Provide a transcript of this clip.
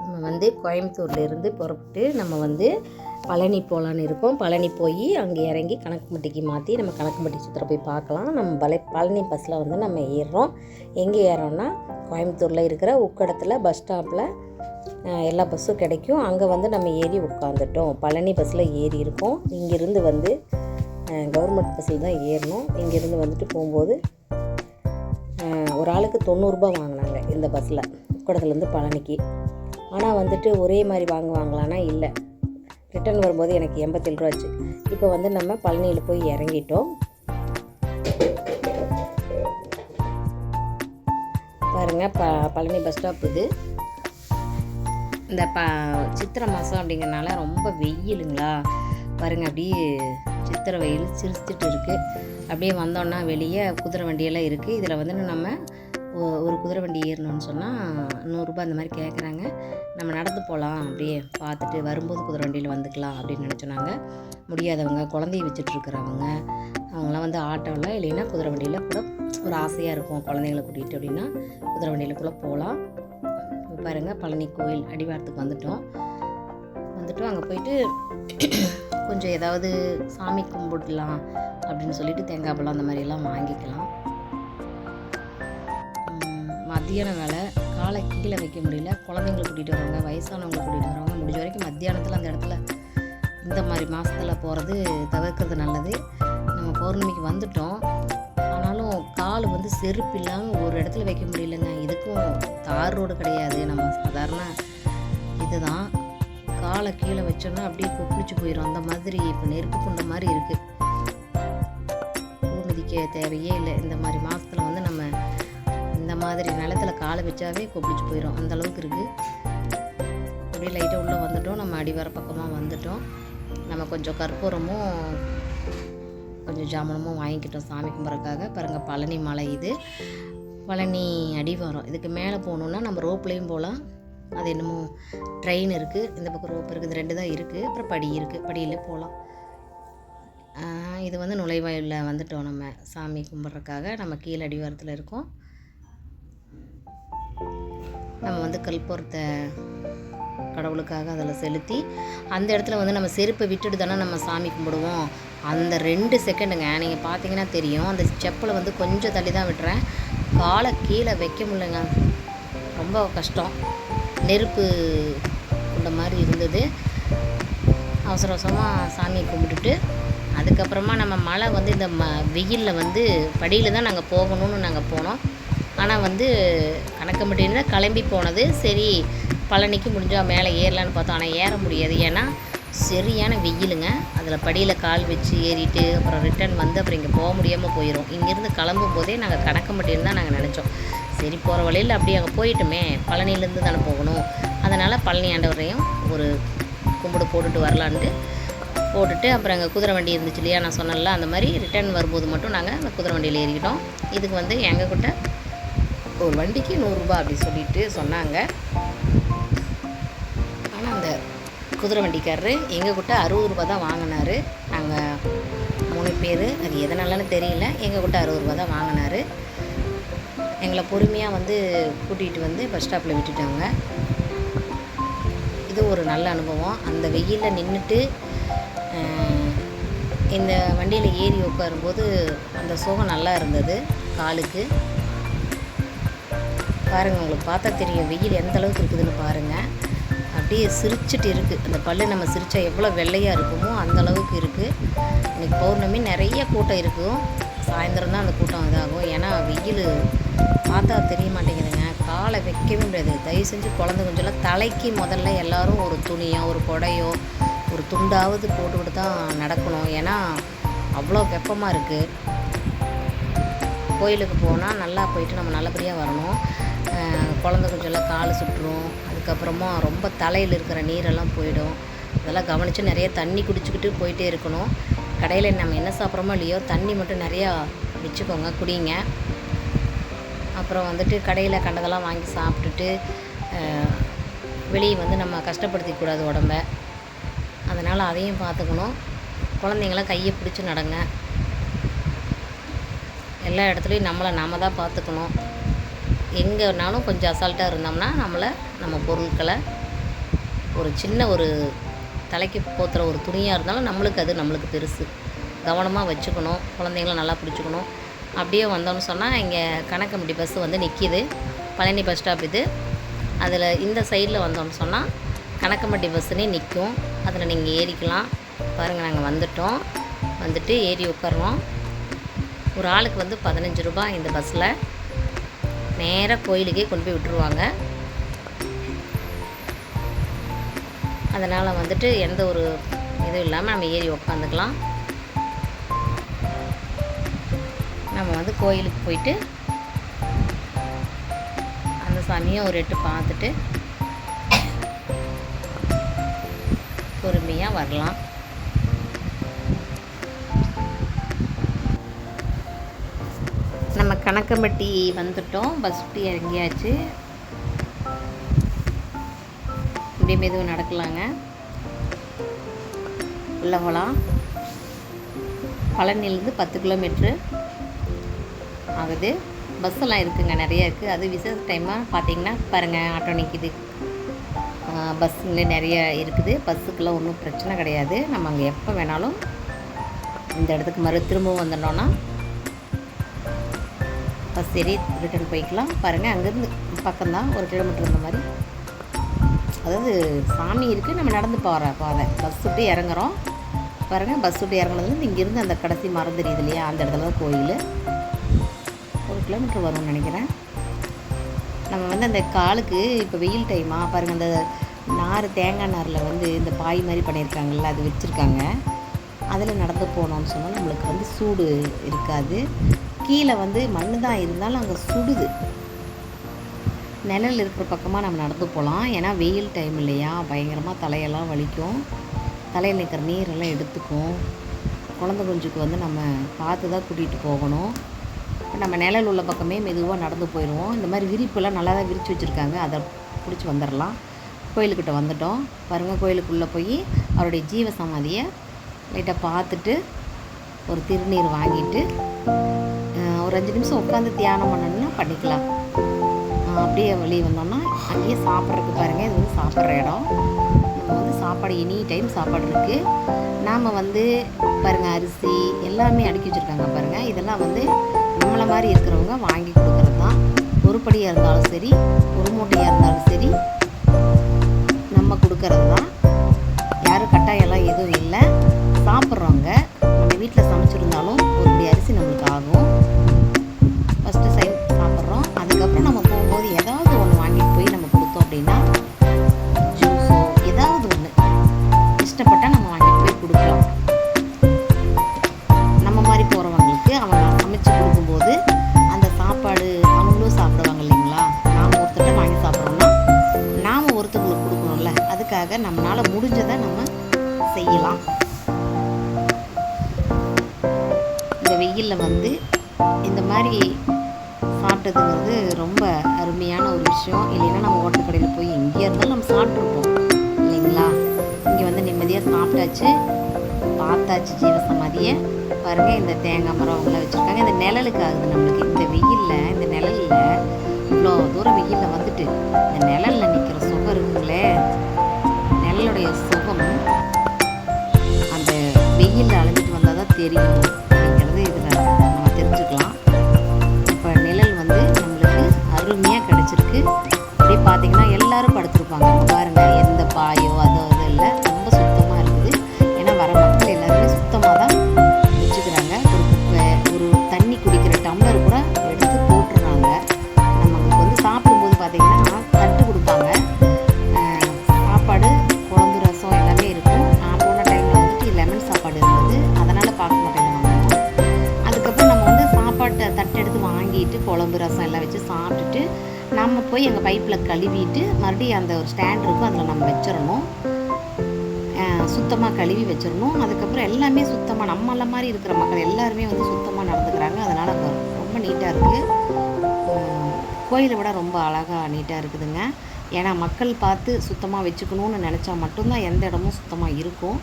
நம்ம வந்து கோயம்புத்தூர்லேருந்து புறப்பட்டு நம்ம வந்து பழனி போகலான்னு இருக்கோம். பழனி போய் அங்கே இறங்கி கணக்குமட்டிக்கு மாற்றி நம்ம கணக்குமட்டி சுற்றுற போய் பார்க்கலாம். நம்ம பழ பழனி பஸ்ஸில் வந்து நம்ம ஏறுறோம். எங்கே ஏறோம்னா கோயம்புத்தூரில் இருக்கிற உக்கடத்தில் பஸ் ஸ்டாப்பில் எல்லா பஸ்ஸும் கிடைக்கும். அங்கே வந்து நம்ம ஏறி உட்காந்துட்டோம் பழனி பஸ்ஸில் ஏறி இருக்கோம். இங்கேருந்து வந்து கவர்மெண்ட் பஸ்ஸில் தான் ஏறணும். இங்கேருந்து வந்துட்டு போகும்போது ஒரு ஆளுக்கு தொண்ணூறுரூபா வாங்கினாங்க இந்த பஸ்ஸில் உக்கடத்துலேருந்து பழனிக்கு. ஆனால் வந்துட்டு ஒரே மாதிரி வாங்குவாங்களான்னா இல்லை. ரிட்டர்ன் வரும்போது எனக்கு எண்பத்தேழு ரூபாச்சு இப்போ வந்து நம்ம பழனியில் போய் இறங்கிட்டோம். பாருங்கள் ப பழனி பஸ் ஸ்டாப் இது. இந்த ப சித்திரை மாதம் அப்படிங்கிறனால ரொம்ப வெயிலுங்களா? பாருங்க அப்படியே சித்திரை வெயில் சிரிச்சிட்டு இருக்குது அப்படியே வந்தோன்னா வெளியே குதிரை வண்டியெல்லாம் இருக்குது இதில் வந்து நம்ம ஒரு குதிரை வண்டி ஏறணும்னு சொன்னால் நூறுரூபா அந்த மாதிரி கேட்குறாங்க நம்ம நடந்து போகலாம் அப்படியே பார்த்துட்டு வரும்போது குதிரை வண்டியில் வந்துக்கலாம் அப்படின்னு நினச்சோனாங்க. முடியாதவங்க குழந்தைய வச்சுட்ருக்குறவங்க அவங்களாம் வந்து ஆட்டோவில் இல்லைன்னா குதிரை வண்டியில் கூட ஒரு ஆசையாக இருக்கும். குழந்தைங்கள கூட்டிகிட்டு அப்படின்னா குதிரை வண்டியில் கூட போகலாம் பாருங்கள் பழனி கோயில் அடிவாரத்துக்கு வந்துட்டோம். வந்துட்டோம் அங்கே போயிட்டு கொஞ்சம் ஏதாவது சாமி கும்பிடலாம் அப்படின்னு சொல்லிட்டு தேங்காய் பழம் அந்த மாதிரியெல்லாம் வாங்கிக்கலாம். மத்தியான வேலை காலை கீழே வைக்க முடியல குழந்தைங்களை கூட்டிகிட்டு வரவங்க வயசானவங்களை கூட்டிகிட்டு வரவங்க முடிஞ்ச வரைக்கும் மத்தியானத்தில் அந்த இடத்துல இந்த மாதிரி மாதத்தில் போகிறது தவிர்க்கிறது நல்லது. நம்ம பௌர்ணமிக்கு வந்துட்டோம். ஆனாலும் கால் வந்து செருப்பு இல்லாமல் ஒரு இடத்துல வைக்க முடியலங்க. இதுக்கும் தார் ரோடு கிடையாது. நம்ம சாதாரண இதுதான். காலை கீழே வச்சோன்னா அப்படியே கொப்பிளிச்சு போயிடும் அந்த மாதிரி இப்போ நெருப்பு குண்ட மாதிரி இருக்குது பூமிதிக்க தேவையே இல்லை. இந்த மாதிரி மாதத்தில் வந்து நம்ம மாதிரி நிலத்துல காலை வச்சாவே கொப்பிளிச்சு போயிடும் அந்த அளவுக்கு இருக்குது அப்படியே லைட்டாக உள்ளே வந்துட்டோம். நம்ம அடிவார பக்கமாக வந்துட்டோம். நம்ம கொஞ்சம் கற்பூரமும் கொஞ்சம் ஜாமனமும் வாங்கிக்கிட்டோம் சாமி கும்பிட்றதுக்காக. பாருங்கள் பழனி மலை இது. பழனி அடிவாரம் இதுக்கு மேலே போகணுன்னா நம்ம ரோப்லேயும் போகலாம் அது என்னமோ ட்ரெயின் இருக்குது இந்த பக்கம் ரோப் இருக்குது. ரெண்டு தான் இருக்குது அப்புறம் படி இருக்குது படியில் போகலாம் இது வந்து நுழைவாயிலில் வந்துட்டோம் நம்ம சாமி கும்பிட்றதுக்காக. நம்ம கீழே அடிவாரத்தில் இருக்கோம். நம்ம வந்து கல்புரத்தை கடவுளுக்காக அதில் செலுத்தி அந்த இடத்துல வந்து நம்ம செருப்பை விட்டுட்டு தானே நம்ம சாமி கும்பிடுவோம். அந்த ரெண்டு செகண்டுங்க நீங்கள் பார்த்தீங்கன்னா தெரியும். அந்த செப்பலை வந்து கொஞ்சம் தள்ளி தான் விட்டுறேன். காலை கீழே வைக்க முடியலங்க. ரொம்ப கஷ்டம். நெருப்பு கொண்ட மாதிரி இருந்தது. அவசர அவசரமாக சாமியை கும்பிட்டுட்டு அதுக்கப்புறமா நம்ம மழை வந்து இந்த ம வெயிலில் வந்து படியில் தான் நாங்கள் போகணும்னு நாங்கள் போனோம். ஆனால் வந்து கணக்கம்பட்டியில் கிளம்பி போனது. சரி பழனிக்கு முடிஞ்சால் மேலே ஏறலான்னு பார்த்தோம். ஆனால் ஏற முடியாது. ஏன்னா சரியான வெயிலுங்க. அதில் படியில் கால் வச்சு ஏறிட்டு அப்புறம் ரிட்டர்ன் வந்து அப்புறம் இங்கே போக முடியாமல் போயிடும் இங்கேருந்து கிளம்பும் போதே நாங்கள் கணக்கம்பட்டின்னு தான் நாங்கள் நினச்சோம். சரி போகிற வழியில் அப்படியே அங்கே போயிட்டுமே பழனிலேருந்து தானே போகணும். அதனால் பழனி ஆண்டவரையும் ஒரு கும்பிடு போட்டுட்டு வரலான்ட்டு போட்டுட்டு அப்புறம் அங்கே குதிரை வண்டி இருந்துச்சு இல்லையா? நான் சொன்னேன்ல அந்த மாதிரி ரிட்டர்ன் வரும்போது மட்டும் நாங்கள் அந்த குதிரை வண்டியில் ஏறிக்கிட்டோம். இதுக்கு வந்து எங்கள் கிட்ட ஒரு வண்டிக்கு நூறுரூபா அப்படி சொல்லிட்டு சொன்னாங்க. ஆனால் அந்த குதிரை வண்டிக்காரரு எங்கள் கிட்ட அறுபது ரூபா தான் வாங்கினார். நாங்கள் மூணு பேர் அது எதனாலன்னு தெரியல. எங்கள் கிட்ட அறுபது ரூபா தான் வாங்கினாரு. எங்களை பொறுமையாக வந்து கூட்டிகிட்டு வந்து பஸ் ஸ்டாப்பில் விட்டுட்டாங்க. இது ஒரு நல்ல அனுபவம். அந்த வெயிலில் நின்றுட்டு இந்த வண்டியில் ஏறி உட்காரும்போது அந்த சுகம் நல்லா இருந்தது காலுக்கு. பாருங்கள் உங்களுக்கு பார்த்தா தெரியும் வெயில் எந்த அளவுக்கு இருக்குதுன்னு பாருங்கள் அப்படியே சிரிச்சிட்டு இருக்குது அந்த பல்லு நம்ம சிரித்தா எவ்வளோ வெள்ளையாக இருக்குமோ அந்த அளவுக்கு இருக்குது இன்றைக்கி பௌர்ணமி நிறைய கூட்டம் இருக்கும் சாயந்தரம் தான் அந்த கூட்டம் இதாகும். ஏன்னா வெயில் பார்த்தா தெரிய மாட்டேங்குதுங்க. காலை வைக்கவே முடியாது. தயவு செஞ்சு குழந்தை குஞ்செல்லாம் தலைக்கு முதல்ல எல்லாரும் ஒரு துணியோ ஒரு கொடையோ ஒரு துண்டாவது போட்டுக்கிட்டு தான் நடக்கணும். ஏன்னா அவ்வளோ வெப்பமாக இருக்குது கோயிலுக்கு போனால் நல்லா போயிட்டு நம்ம நல்லபடியாக வரணும். குழந்த கொஞ்சம்லாம் கால் சுட்டுரும். அதுக்கப்புறமா ரொம்ப தலையில் இருக்கிற நீரெல்லாம் போயிடும். அதெல்லாம் கவனித்து நிறைய தண்ணி குடிச்சிக்கிட்டு போயிட்டே இருக்கணும். கடையில் நம்ம என்ன சாப்பிட்றோமோ இல்லையோ தண்ணி மட்டும் நிறையா வச்சுக்கோங்க குடிங்க. அப்புறம் வந்துட்டு கடையில் கண்டதெல்லாம் வாங்கி சாப்பிட்டுட்டு வெளியே வந்து நம்ம கஷ்டப்படுத்திக்கூடாது உடம்ப. அதனால் அதையும் பார்த்துக்கணும். குழந்தைங்களாம் கையை பிடிச்சி நடங்க. எல்லா இடத்துலையும் நம்மளை நாம தான் பார்த்துக்கணும். எங்கேனாலும் கொஞ்சம் அசால்ட்டாக இருந்தோம்னா நம்மளை நம்ம பொருட்களை ஒரு சின்ன ஒரு தலைக்கு போத்துற ஒரு துணியாக இருந்தாலும் நம்மளுக்கு அது நம்மளுக்கு பெருசு. கவனமாக வச்சுக்கணும். குழந்தைங்கள நல்லா பிடிச்சிக்கணும். அப்படியே வந்தோம்னு சொன்னால் இங்கே கணக்கம்பட்டி பஸ்ஸு வந்து நிற்கிது பழனி பஸ் ஸ்டாப் இது. அதில் இந்த சைடில் வந்தோம்னு சொன்னால் கணக்கம்பட்டி பஸ்ஸுனே நிற்கும் அதில் நீங்கள் ஏறிக்கலாம். பாருங்கள் நாங்கள் வந்துட்டோம். வந்துட்டு ஏறி உட்காருவோம். ஒரு ஆளுக்கு வந்து பதினஞ்சு ரூபாய் இந்த பஸ்ஸில் நேராக கோயிலுக்கே கொண்டு போய் விட்டுருவாங்க. அதனால் வந்துட்டு எந்த ஒரு இதுவும் இல்லாமல் நம்ம ஏறி உக்காந்துக்கலாம். நம்ம வந்து கோயிலுக்கு போயிட்டு அந்த சாமியை ஒரு எட்டு பார்த்துட்டு பொறுமையாக வரலாம். கணக்கம்பட்டி வந்துட்டோம். பஸ் விட்டு இறங்கியாச்சு. இப்படியே மெதுவாக நடக்கலாங்க. உள்ள போகலாம் பழனிலேருந்து பத்து கிலோமீட்ரு ஆகுது. பஸ்ஸெல்லாம் இருக்குங்க நிறைய இருக்குது அது விசேஷ டைமாக பார்த்தீங்கன்னா பாருங்கள் ஆட்டோ நிற்கிது பஸ்ஸுங்களே நிறைய இருக்குது. பஸ்ஸுக்கெல்லாம் ஒன்றும் பிரச்சனை கிடையாது. நம்ம அங்கே எப்போ வேணாலும் இந்த இடத்துக்கு மறு திரும்பவும் வந்துட்டோன்னா பஸ் ஏறி ரிட்டர்ன் போய்க்கலாம். பாருங்கள் அங்கேருந்து பக்கம்தான் ஒரு கிலோமீட்டர் இந்த மாதிரி. அதாவது சாமி இருக்குது நம்ம நடந்து போகிற பாதை. பஸ் விட்டு இறங்குறோம். பாருங்கள் பஸ் விட்டு இறங்குனதுலேருந்து இங்கேருந்து அந்த கடைசி மரம் தெரியுது இல்லையா? அந்த இடத்துல தான் கோயில். ஒரு கிலோமீட்டர் வரும்னு நினைக்கிறேன். நம்ம வந்து அந்த காலுக்கு இப்போ வெயில் டைமாக பாருங்கள் அந்த நார் தேங்காய் நாரில் வந்து இந்த பாய் மாதிரி பண்ணியிருக்காங்கல்ல அது வச்சுருக்காங்க. அதில் நடந்து போனோம்னு சொன்னால் நம்மளுக்கு வந்து சூடு இருக்காது. கீழே வந்து மண் தான் இருந்தாலும் அங்கே சுடுது. நிழல் இருக்கிற பக்கமாக நம்ம நடந்து போகலாம் ஏன்னா வெயில் டைம் இல்லையா? பயங்கரமாக தலையெல்லாம் வலிக்கும். தலையில் நிற்கிற நீரெல்லாம் எடுத்துக்கும். குழந்த குஞ்சுக்கு வந்து நம்ம பார்த்து தான் கூட்டிகிட்டு போகணும் நம்ம நிழல் உள்ள பக்கமே மெதுவாக நடந்து போயிடுவோம் இந்த மாதிரி விரிப்பெல்லாம் நல்லா தான் விரித்து வச்சுருக்காங்க. அதை பிடிச்சி வந்துடலாம் கோயிலுக்கிட்ட வந்துட்டோம். பாருங்கள் கோயிலுக்குள்ளே போய் அவருடைய ஜீவ சமாதியை லைட்டாக பார்த்துட்டு ஒரு திருநீர் வாங்கிட்டு ஒரு அஞ்சு நிமிஷம் உட்காந்து தியானம் பண்ணணும்னா பண்ணிக்கலாம் அப்படியே வெளியே வந்தோம்னா அங்கேயே சாப்பிட்றதுக்கு பாருங்கள் இது வந்து சாப்பிட்ற இடம். நம்ம வந்து சாப்பாடு எனி டைம் சாப்பாடு இருக்குது நாம் வந்து பாருங்கள் அரிசி எல்லாமே அடுக்கி வச்சுருக்காங்க பாருங்கள் இதெல்லாம் வந்து நம்மளை மாதிரி இருக்கிறவங்க வாங்கி கொடுக்குறது தான். ஒரு படியாக இருந்தாலும் சரி ஒரு மூட்டையாக இருந்தாலும் சரி நம்ம கொடுக்கறது தான். யாரும் கட்டாயம்லாம் எதுவும் இல்லை. சாப்பிட்றவங்க நம்ம வீட்டில் சமைச்சிருந்தாலும் செய்யலாம். இந்த வெயிலில் வந்து இந்த மாதிரி சாப்பிட்டதுங்கிறது ரொம்ப அருமையான ஒரு விஷயம். இல்லைன்னா நம்ம ஹோட்டல் கடையில் போய் எங்கேயா இருந்தாலும் நம்ம சாப்பிட்ருப்போம் இல்லைங்களா? இங்கே வந்து நிம்மதியாக சாப்பிட்டாச்சு. பார்த்தாச்சு ஜீவசமாதியை. பாருங்கள் இந்த தேங்காய் மரம் அவங்களாம் வச்சுருக்காங்க. இந்த நிழலுக்கு ஆகுது நம்மளுக்கு இந்த வெயிலில் இந்த நிழலில் இவ்வளோ தூரம் வெயிலில் வந்துட்டு இந்த நிழலில் நிற்கிற சுகம் இருக்குங்களே வெயிலில் அலைஞ்சிட்டு வந்தால் தான் தெரியும். பைப்பில் கழுவிட்டு மறுபடியும் அந்த ஒரு ஸ்டாண்ட் இருக்கும் அதில் நம்ம வச்சிடணும். சுத்தமாக கழுவி வச்சிடணும். அதுக்கப்புறம் எல்லாமே சுத்தமாக நம்மள மாதிரி இருக்கிற மக்கள் எல்லாருமே வந்து சுத்தமாக நடந்துக்கிறாங்க. அதனால் அங்கே ரொம்ப நீட்டாக இருக்குது கோயிலை விட ரொம்ப அழகாக நீட்டாக இருக்குதுங்க. ஏன்னா மக்கள் பார்த்து சுத்தமாக வச்சுக்கணும்னு நினச்சா மட்டும்தான் எந்த இடமும் சுத்தமாக இருக்கும்.